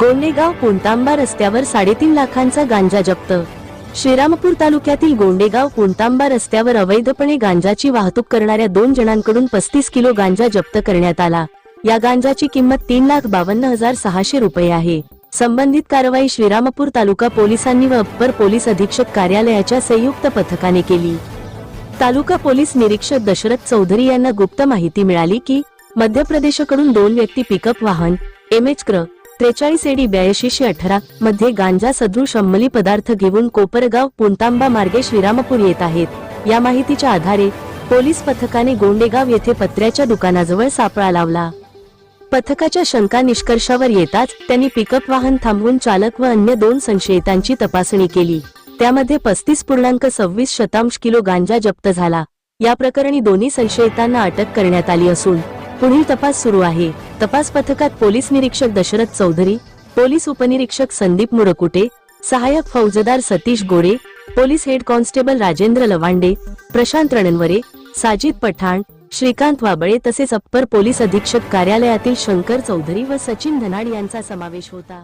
गोंडेगाव कोणतांबा रस्त्यावर साडेतीन लाखांचा गांजा जप्त. श्रीरामपूर तालुक्यातील गोंडेगाव कोणतांबा रस्त्यावर अवैधपणे गांजाची वाहतूक करणाऱ्या दोन जणांकडून पस्तीस किलो गांजा जप्त करण्यात आला. या गांजाची किंमत तीन लाख बावन्न हजार सहाशे रुपये आहे. संबंधित कारवाई श्रीरामपूर तालुका पोलिसांनी व अप्पर पोलीस अधीक्षक कार्यालयाच्या संयुक्त पथकाने केली. तालुका पोलीस निरीक्षक दशरथ चौधरी यांना गुप्त माहिती मिळाली की मध्य प्रदेशकडून दोन व्यक्ती पिकअप वाहन एम एच क्र त्रेचाळीस एडी ब्याऐंशीशे अठरा मध्ये गांजा सदृश अंमली पदार्थ घेऊन कोपरगाव पुंतांबा मार्गे श्रीरामपूर येत आहेत. या माहितीच्या आधारे पोलीस पथकाने गोंडेगाव येथे पत्र्याच्या दुकानाजवळ सापळा लावला. पथकाच्या शंका निष्कर्षावर येताच त्यांनी पिकअप वाहन थांबवून चालक व अन्य दोन संशयितांची तपासणी केली. त्यामध्ये पस्तीस पूर्णांक सव्वीस शतांश किलो गांजा जप्त झाला. या प्रकरणी दोन्ही संशयितांना अटक करण्यात आली असून पुढील तपास सुरू आहे. तपास पथकात पोलीस निरीक्षक दशरथ चौधरी पोलीस उपनिरीक्षक संदीप मुरकुटे सहाय्यक फौजदार Satish Gore police head constable Rajendra Lawande Prashant Ranaware Sajid Pathan Shrikant Wable तसेच अप्पर पोलीस अधीक्षक कार्यालयातील शंकर चौधरी व सचिन धनाड यांचा समावेश होता.